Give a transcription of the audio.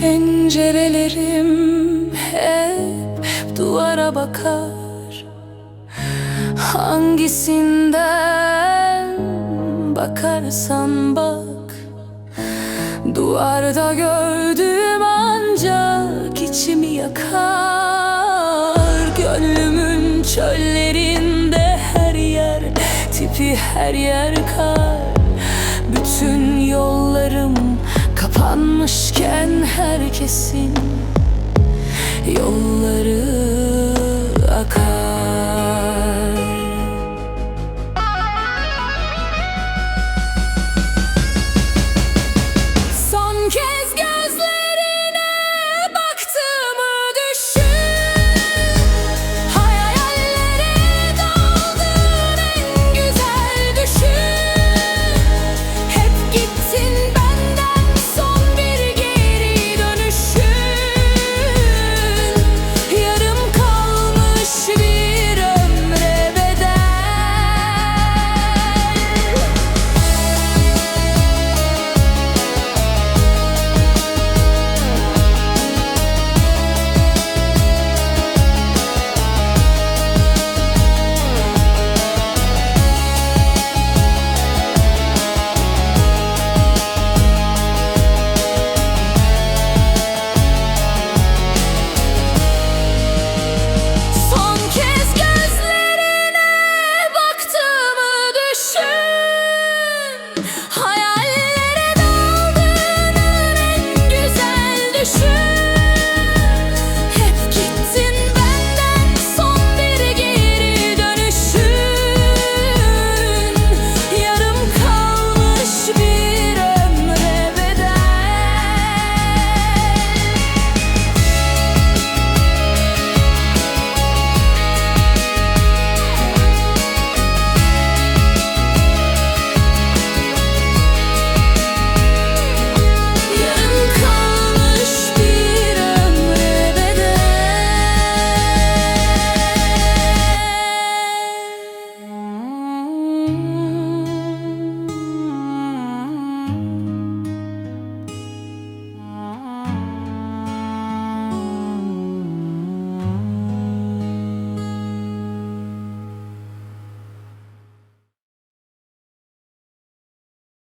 Pencerelerim hep duvara bakar. Hangisinden bakarsan bak. Duvarda gördüğüm ancak içimi yakar. Gönlümün çöllerinde her yer tipi her yer kar. Kapanmışken herkesin Yolları You.